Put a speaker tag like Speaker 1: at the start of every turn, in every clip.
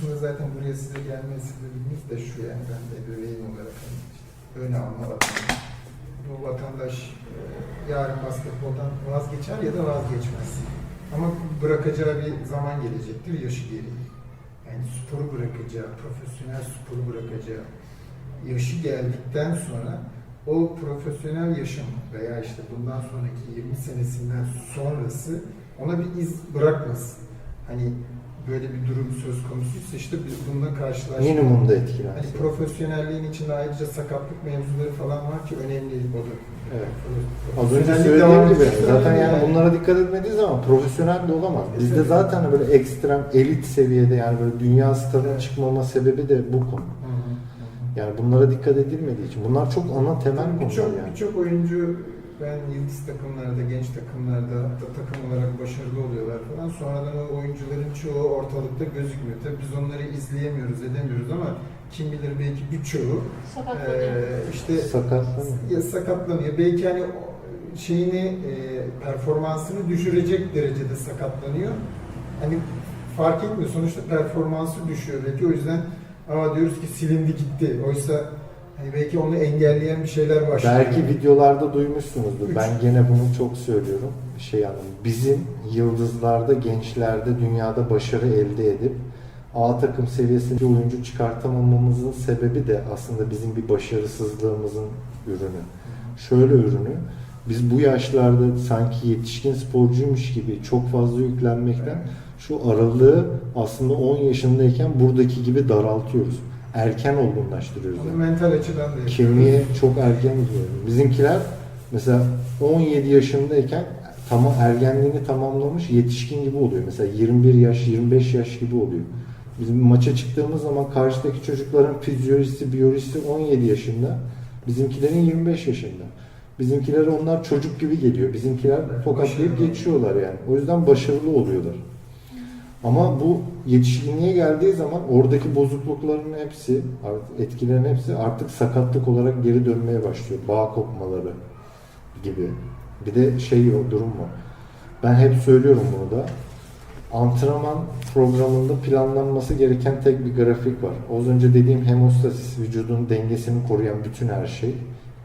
Speaker 1: Aslında zaten buraya size gelme sebebimiz de şu yani ben de ebeveyn olarak hani işte öne alma. Bu vatandaş e, yarın basketboldan vazgeçer ya da vazgeçmez. Ama bırakacağı bir zaman gelecektir yaşı gereği. Yani sporu bırakacağı, profesyonel sporu bırakacağı yaşı geldikten sonra o profesyonel yaşam veya işte bundan sonraki 20 senesinden sonrası ona bir iz bırakmasın. Hani böyle bir durum söz konusuysa işte biz bununla karşılaştık.
Speaker 2: Minimumda
Speaker 1: Hani
Speaker 2: etkilensin.
Speaker 1: profesyonelliğin içinde ayrıca sakatlık mevzuları falan var ki önemli o da.
Speaker 2: Evet. Az önce söylediğim gibi zaten
Speaker 1: önemli
Speaker 2: yani bunlara dikkat etmediği zaman profesyonel de olamaz. Bizde zaten böyle ekstrem elit seviyede yani böyle dünya starına
Speaker 1: Evet.
Speaker 2: çıkmama sebebi de bu konu. Yani bunlara dikkat edilmediği için. Bunlar çok ana temel konular
Speaker 1: Birçok
Speaker 2: yani.
Speaker 1: birçok oyuncu ben yıldız takımlarda, genç takımlarda hatta takım olarak başarılı oluyorlar falan. Sonradan o oyuncuların çoğu ortalıkta gözükmüyor. Tabii biz onları izleyemiyoruz, edemiyoruz ama kim bilir belki birçoğu
Speaker 3: Sakatlanıyor.
Speaker 1: eee işte
Speaker 2: Sakatlanıyor.
Speaker 1: ya sakatlanıyor. Belki hani şeyini e, performansını düşürecek derecede sakatlanıyor. Hani fark etmiyor. Sonuçta performansı düşüyor belki. O yüzden aa diyoruz ki silindi gitti. Oysa hani belki onu engelleyen bir şeyler başlıyor.
Speaker 2: Belki videolarda duymuşsunuzdur.
Speaker 1: Üç.
Speaker 2: Ben gene bunu çok söylüyorum. Şey yani bizim yıldızlarda, gençlerde, dünyada başarı elde edip A takım seviyesinde oyuncu çıkartamamamızın sebebi de aslında bizim bir başarısızlığımızın ürünü. Şöyle ürünü. Biz bu yaşlarda sanki yetişkin sporcuymuş gibi çok fazla yüklenmekten şu aralığı aslında 10 yaşındayken buradaki gibi daraltıyoruz. Erken olgunlaştırıyoruz. Yani.
Speaker 1: mental açıdan da
Speaker 2: Kemiğe çok erken gidiyor. Bizimkiler mesela 17 yaşındayken tamam ergenliğini tamamlamış yetişkin gibi oluyor. Mesela 21 yaş, 25 yaş gibi oluyor. Bizim maça çıktığımız zaman karşıdaki çocukların fizyolojisi, biyolojisi 17 yaşında. Bizimkilerin 25 yaşında. Bizimkiler onlar çocuk gibi geliyor. Bizimkiler tokatlayıp geçiyorlar yani. O yüzden başarılı oluyorlar. Ama bu yetişkinliğe geldiği zaman oradaki bozuklukların hepsi, etkilerin hepsi artık sakatlık olarak geri dönmeye başlıyor. Bağ kopmaları gibi. Bir de şey o durum var. Ben hep söylüyorum bunu da. Antrenman programında planlanması gereken tek bir grafik var. Az önce dediğim hemostasis, vücudun dengesini koruyan bütün her şey.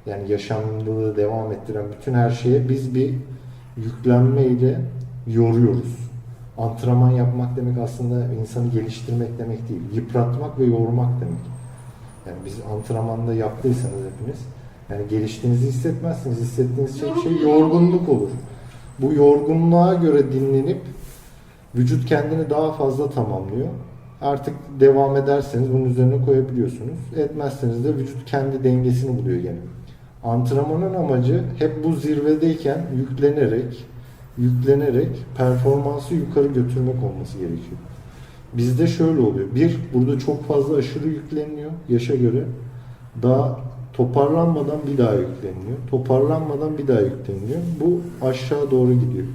Speaker 2: Yani yaşamlılığı devam ettiren bütün her şeye biz bir yüklenme ile yoruyoruz. Antrenman yapmak demek aslında insanı geliştirmek demek değil. Yıpratmak ve yormak demek. Yani biz antrenmanda yaptıysanız hepiniz yani geliştiğinizi hissetmezsiniz. Hissettiğiniz şey
Speaker 3: Yorgunluk.
Speaker 2: yorgunluk olur. Bu yorgunluğa göre dinlenip vücut kendini daha fazla tamamlıyor. Artık devam ederseniz bunun üzerine koyabiliyorsunuz. Etmezseniz de vücut kendi dengesini buluyor gene. Antrenmanın amacı hep bu zirvedeyken yüklenerek, yüklenerek performansı yukarı götürmek olması gerekiyor. Bizde şöyle oluyor. Bir, burada çok fazla aşırı yükleniliyor yaşa göre. Daha toparlanmadan bir daha yükleniliyor. Toparlanmadan bir daha yükleniliyor. Bu aşağı doğru gidiyor.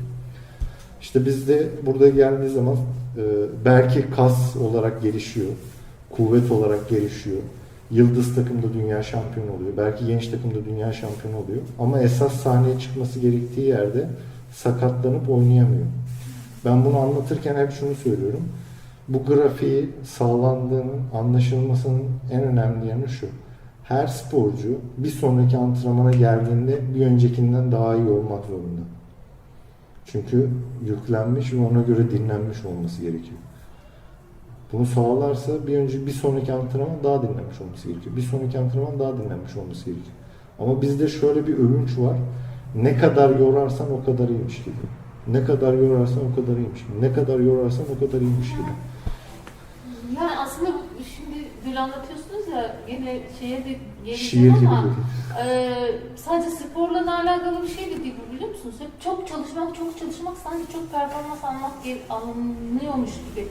Speaker 2: İşte bizde burada geldiği zaman e, belki kas olarak gelişiyor. Kuvvet olarak gelişiyor. Yıldız takımda dünya şampiyonu oluyor. Belki genç takımda dünya şampiyonu oluyor. Ama esas sahneye çıkması gerektiği yerde sakatlanıp oynayamıyor. Ben bunu anlatırken hep şunu söylüyorum. Bu grafiği sağlandığının, anlaşılmasının en önemli yanı şu. Her sporcu bir sonraki antrenmana geldiğinde bir öncekinden daha iyi olmak zorunda. Çünkü yüklenmiş ve ona göre dinlenmiş olması gerekiyor. Bunu sağlarsa bir önce bir sonraki antrenman daha dinlenmiş olması gerekiyor. Bir sonraki antrenman daha dinlenmiş olması gerekiyor. Ama bizde şöyle bir övünç var. Ne kadar yorarsan o kadar iyiymiş gibi. Ne kadar yorarsan o kadar iyiymiş gibi. Ne kadar yorarsan o kadar iyiymiş gibi.
Speaker 3: Yani aslında şimdi böyle anlatıyorsunuz ya gene şeye de
Speaker 2: Şiir
Speaker 3: geleceğim
Speaker 2: gibi
Speaker 3: ama
Speaker 2: geliyor.
Speaker 3: e, sadece sporla alakalı bir şey de değil bu biliyor musunuz? Hep çok çalışmak, çok çalışmak sanki çok performans almak ge- alınıyormuş gibi.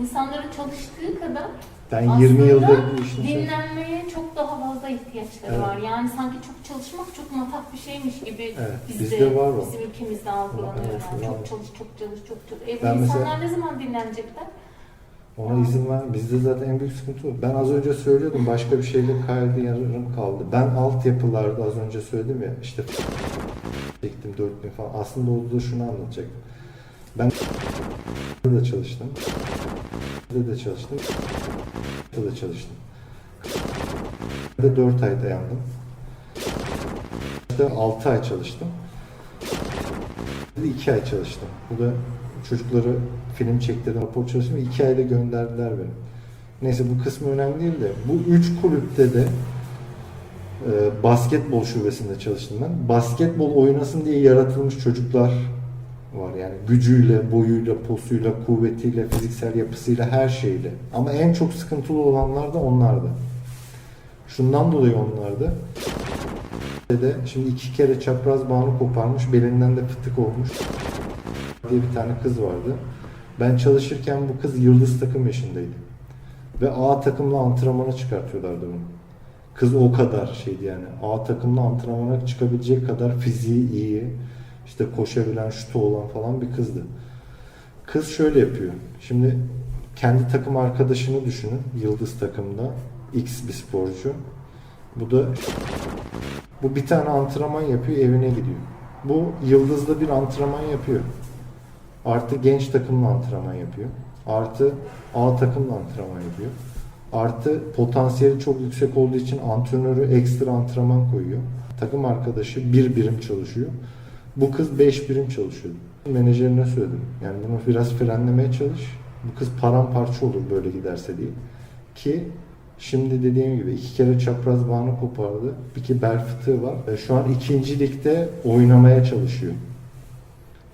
Speaker 3: İnsanların çalıştığı kadar
Speaker 2: Ben
Speaker 3: Aslında
Speaker 2: 20 yıldır bu işin içinde.
Speaker 3: dinlenmeye çok daha fazla ihtiyaçları
Speaker 2: Evet.
Speaker 3: var. Yani sanki çok çalışmak çok matah bir şeymiş gibi
Speaker 2: Evet,
Speaker 3: bizde,
Speaker 2: bizde var o.
Speaker 3: bizim ülkemizde algılanıyor.
Speaker 2: Evet,
Speaker 3: yani.
Speaker 2: var.
Speaker 3: Çok çalış, çok çalış, çok çalış. E bu
Speaker 2: Ben mesela-
Speaker 3: insanlar ne zaman dinlenecekler?
Speaker 2: Ona izin ver. Bizde zaten en büyük sıkıntı o. Ben az önce söylüyordum başka bir şeyle kaydı yarım kaldı. Ben altyapılarda az önce söyledim ya işte çektim 4000 falan. Aslında orada da şunu anlatacaktım. Ben de çalıştım. de de çalıştım. de de çalıştım. de 4 ay dayandım. İşte 6 ay çalıştım. De 2 ay çalıştım. Bu da çocukları film çektirdim, rapor çalıştım. 2 ayda gönderdiler beni. Neyse bu kısmı önemli değil de bu 3 kulüpte de e, basketbol şubesinde çalıştım ben. Basketbol oynasın diye yaratılmış çocuklar var yani gücüyle, boyuyla, posuyla, kuvvetiyle, fiziksel yapısıyla, her şeyle. Ama en çok sıkıntılı olanlar da onlardı. Şundan dolayı onlardı. De şimdi iki kere çapraz bağını koparmış, belinden de fıtık olmuş diye bir tane kız vardı. Ben çalışırken bu kız yıldız takım yaşındaydı. Ve A takımla antrenmana çıkartıyorlardı bunu. Kız o kadar şeydi yani. A takımla antrenmana çıkabilecek kadar fiziği iyi, işte koşabilen, şutu olan falan bir kızdı. Kız şöyle yapıyor. Şimdi kendi takım arkadaşını düşünün. Yıldız takımda. X bir sporcu. Bu da bu bir tane antrenman yapıyor, evine gidiyor. Bu Yıldız'da bir antrenman yapıyor. Artı genç takımla antrenman yapıyor. Artı A takımla antrenman yapıyor. Artı potansiyeli çok yüksek olduğu için antrenörü ekstra antrenman koyuyor. Takım arkadaşı bir birim çalışıyor. Bu kız beş birim çalışıyordu. Menajerine söyledim. Yani bunu biraz frenlemeye çalış. Bu kız paramparça olur böyle giderse diye. Ki şimdi dediğim gibi iki kere çapraz bağını kopardı. Bir ki bel fıtığı var. Şu an ikinci ligde oynamaya çalışıyor.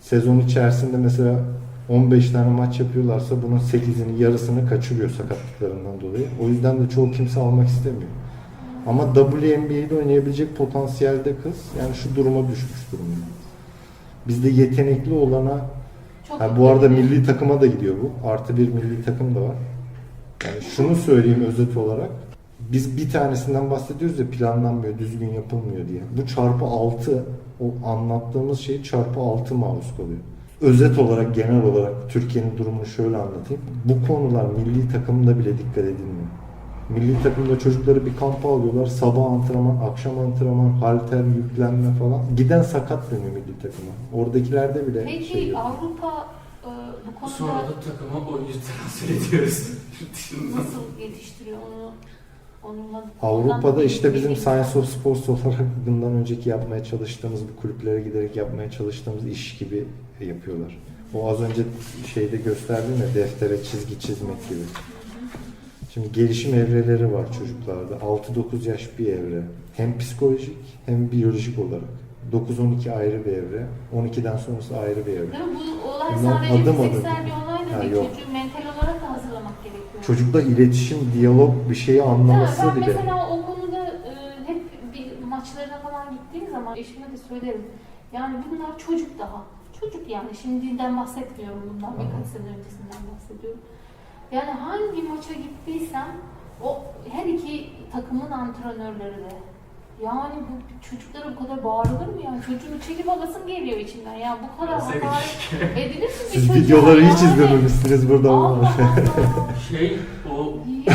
Speaker 2: Sezon içerisinde mesela 15 tane maç yapıyorlarsa bunun 8'ini yarısını kaçırıyor sakatlıklarından dolayı. O yüzden de çoğu kimse almak istemiyor. Ama WNBA'de oynayabilecek potansiyelde kız yani şu duruma düşmüş durumda. Bizde yetenekli olana
Speaker 3: Çok
Speaker 2: ha, bu arada milli takıma da gidiyor bu. Artı bir milli takım da var. Yani şunu söyleyeyim özet olarak. Biz bir tanesinden bahsediyoruz ya planlanmıyor, düzgün yapılmıyor diye. Bu çarpı 6 o anlattığımız şey çarpı 6 maruz kalıyor. Özet olarak genel olarak Türkiye'nin durumunu şöyle anlatayım. Bu konular milli takımda bile dikkat edilmiyor. Milli takımda çocukları bir kampa alıyorlar. Sabah antrenman, akşam antrenman, halter, yüklenme falan. Giden sakat dönüyor milli takıma. Oradakilerde bile
Speaker 3: Peki
Speaker 2: şey yok.
Speaker 3: Avrupa e, bu konuda
Speaker 4: Sonra da takıma oyuncu transfer ediyoruz. Yurt dışından.
Speaker 3: nasıl yetiştiriyor onu? Onunla,
Speaker 2: Avrupa'da
Speaker 3: ondan
Speaker 2: işte bizim Science of Sports olarak bundan önceki yapmaya çalıştığımız bu kulüplere giderek yapmaya çalıştığımız iş gibi yapıyorlar. O az önce şeyde gösterdim ya deftere çizgi çizmek gibi. Şimdi gelişim evreleri var çocuklarda. 6-9 yaş bir evre. Hem psikolojik hem biyolojik olarak. 9-12 ayrı bir evre. 12'den sonrası ayrı bir evre.
Speaker 3: Değil mi? Bu olay
Speaker 2: Bunlar
Speaker 3: sadece
Speaker 2: adım adım.
Speaker 3: fiziksel bir olay da
Speaker 2: Ha,
Speaker 3: değil.
Speaker 2: yok.
Speaker 3: Çocuğu mental olarak da hazırlamak gerekiyor.
Speaker 2: Çocukla iletişim, diyalog bir şeyi anlaması
Speaker 3: Ya ben
Speaker 2: bile.
Speaker 3: mesela o konuda e, hep bir maçlarına falan gittiğim zaman eşime de söylerim. Yani bunlar çocuk daha. Çocuk yani şimdiden bahsetmiyorum bundan birkaç sene öncesinden bahsediyorum. Yani hangi maça gittiysem o her iki takımın antrenörleri de yani bu çocuklara bu kadar bağırılır mı yani? Çocuğunu çekip alasın geliyor içinden ya bu kadar hakaret edilir mi bir
Speaker 2: Siz
Speaker 3: çocuğa
Speaker 2: videoları hiç
Speaker 3: yani?
Speaker 2: izlememişsiniz burada
Speaker 3: Allah
Speaker 2: ama.
Speaker 3: Allah.
Speaker 4: Şey o
Speaker 3: Ya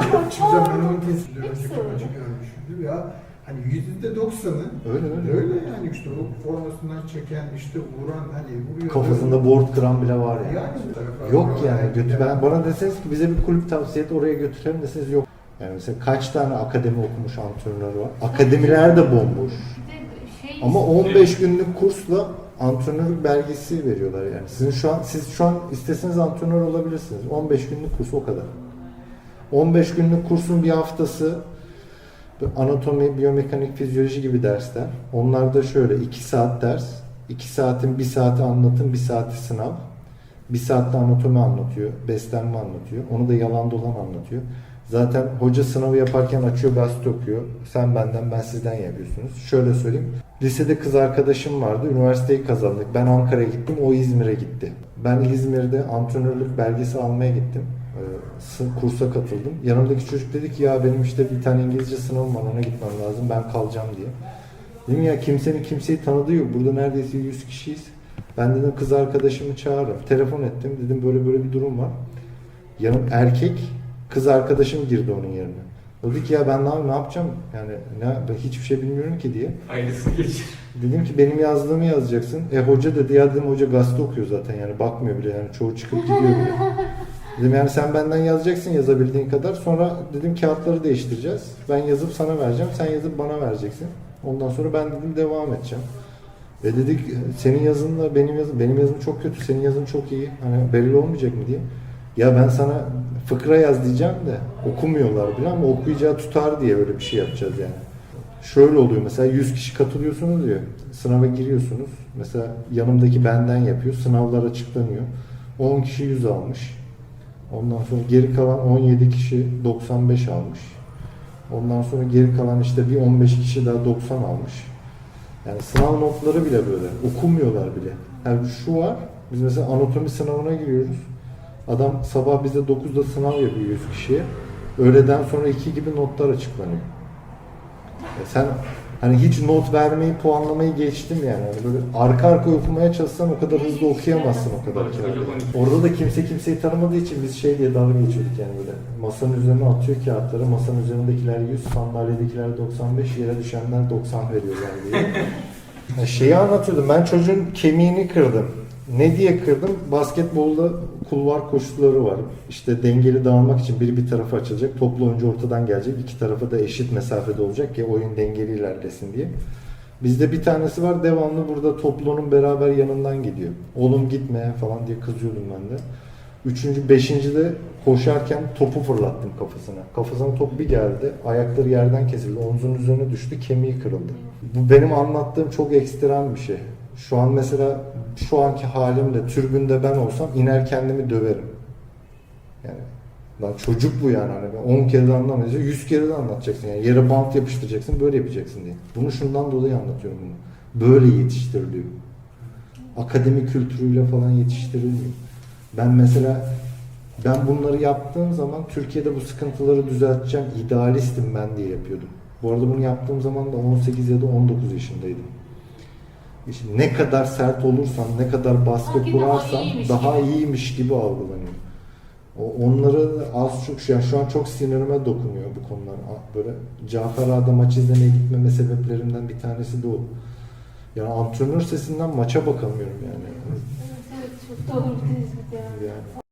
Speaker 1: Hocam ben
Speaker 3: çok.
Speaker 1: onun tespitini
Speaker 3: Hepsi
Speaker 1: önceki
Speaker 3: öyle.
Speaker 1: maçı görmüştüm ya. Hani yüzde doksanı
Speaker 2: Öyle öyle.
Speaker 1: öyle yani işte o formasından çeken işte vuran hani vuruyor.
Speaker 2: Kafasında board kıran bile var yani.
Speaker 1: Yani
Speaker 2: Yok yani götü ben bana deseniz ki bize bir kulüp tavsiye et oraya götürelim deseniz yok. Yani mesela kaç tane akademi okumuş antrenör var? Akademiler de bomboş.
Speaker 3: Şey
Speaker 2: Ama 15 günlük kursla antrenörlük belgesi veriyorlar yani. Sizin şu an siz şu an isteseniz antrenör olabilirsiniz. 15 günlük kurs o kadar. 15 günlük kursun bir haftası anatomi, biyomekanik, fizyoloji gibi dersler. Onlar da şöyle 2 saat ders, 2 saatin 1 saati anlatım, 1 saati sınav. 1 saatte anatomi anlatıyor, beslenme anlatıyor. Onu da yalan dolan anlatıyor. Zaten hoca sınavı yaparken açıyor gazete okuyor. Sen benden ben sizden yapıyorsunuz. Şöyle söyleyeyim. Lisede kız arkadaşım vardı. Üniversiteyi kazandık. Ben Ankara'ya gittim. O İzmir'e gitti. Ben İzmir'de antrenörlük belgesi almaya gittim. Ee, kursa katıldım. Yanımdaki çocuk dedi ki ya benim işte bir tane İngilizce sınavım var ona gitmem lazım. Ben kalacağım diye. Dedim ya kimsenin kimseyi tanıdığı yok. Burada neredeyse 100 kişiyiz. Ben dedim kız arkadaşımı çağırırım. Telefon ettim. Dedim böyle böyle bir durum var. Yanım erkek kız arkadaşım girdi onun yerine. O dedi ki ya ben ne, ne yapacağım? Yani ne, ben hiçbir şey bilmiyorum ki diye.
Speaker 4: aynısını geçir.
Speaker 2: Dedim ki benim yazdığımı yazacaksın. E hoca dedi ya dedim hoca gazete okuyor zaten yani bakmıyor bile yani çoğu çıkıp gidiyor bile. Dedim yani sen benden yazacaksın yazabildiğin kadar. Sonra dedim kağıtları değiştireceğiz. Ben yazıp sana vereceğim. Sen yazıp bana vereceksin. Ondan sonra ben dedim devam edeceğim. Ve dedik senin yazınla benim yazım benim yazım çok kötü. Senin yazın çok iyi. Hani belli olmayacak mı diye. Ya ben sana fıkra yaz diyeceğim de okumuyorlar bile ama okuyacağı tutar diye öyle bir şey yapacağız yani. Şöyle oluyor mesela 100 kişi katılıyorsunuz diyor. Sınava giriyorsunuz. Mesela yanımdaki benden yapıyor. Sınavlar açıklanıyor. 10 kişi 100 almış. Ondan sonra geri kalan 17 kişi 95 almış. Ondan sonra geri kalan işte bir 15 kişi daha 90 almış. Yani sınav notları bile böyle. Okumuyorlar bile. Yani şu var. Biz mesela anatomi sınavına giriyoruz. Adam sabah bize 9'da sınav yapıyor 100 kişiye. Öğleden sonra 2 gibi notlar açıklanıyor. Ya sen hani hiç not vermeyi, puanlamayı geçtim yani. Hani böyle arka arka okumaya çalışsan o kadar hızlı okuyamazsın o kadar. Kağıdı.
Speaker 4: 12.
Speaker 2: Orada da kimse kimseyi tanımadığı için biz şey diye dalga geçiyorduk yani böyle. Masanın üzerine atıyor kağıtları, masanın üzerindekiler 100, sandalyedekiler 95, yere düşenler 90 veriyorlar diye. Ya şeyi anlatıyordum, ben çocuğun kemiğini kırdım. Ne diye kırdım? Basketbolda kulvar koşuları var. İşte dengeli dağılmak için biri bir tarafa açılacak, toplu oyuncu ortadan gelecek, iki tarafa da eşit mesafede olacak ki oyun dengeli ilerlesin diye. Bizde bir tanesi var devamlı burada toplunun beraber yanından gidiyor. Oğlum gitme falan diye kızıyordum ben de. Üçüncü, beşinci de koşarken topu fırlattım kafasına. Kafasına top bir geldi. Ayakları yerden kesildi. Omzunun üzerine düştü. Kemiği kırıldı. Bu benim anlattığım çok ekstrem bir şey. Şu an mesela şu anki halimle türbünde ben olsam iner kendimi döverim. Yani lan çocuk bu yani hani 10 kere de anlamayacak, 100 kere de anlatacaksın yani yere bant yapıştıracaksın, böyle yapacaksın diye. Bunu şundan dolayı anlatıyorum bunu. Böyle yetiştiriliyor. Akademi kültürüyle falan yetiştirilmiyor. Ben mesela ben bunları yaptığım zaman Türkiye'de bu sıkıntıları düzelteceğim idealistim ben diye yapıyordum. Bu arada bunu yaptığım zaman da 18 ya da 19 yaşındaydım. İşte ne kadar sert olursan, ne kadar baskı
Speaker 3: Sanki daha
Speaker 2: kurarsan
Speaker 3: iyiymiş
Speaker 2: daha
Speaker 3: gibi.
Speaker 2: iyiymiş gibi algılanıyor. O, onları az çok yani şu an çok sinirime dokunuyor bu konular. A- Böyle Cafer Ağa'da maç izlemeye gitmeme sebeplerimden bir tanesi de o. Yani antrenör sesinden maça bakamıyorum yani.
Speaker 3: Evet evet çok doğru bir tespit yani.
Speaker 2: Yani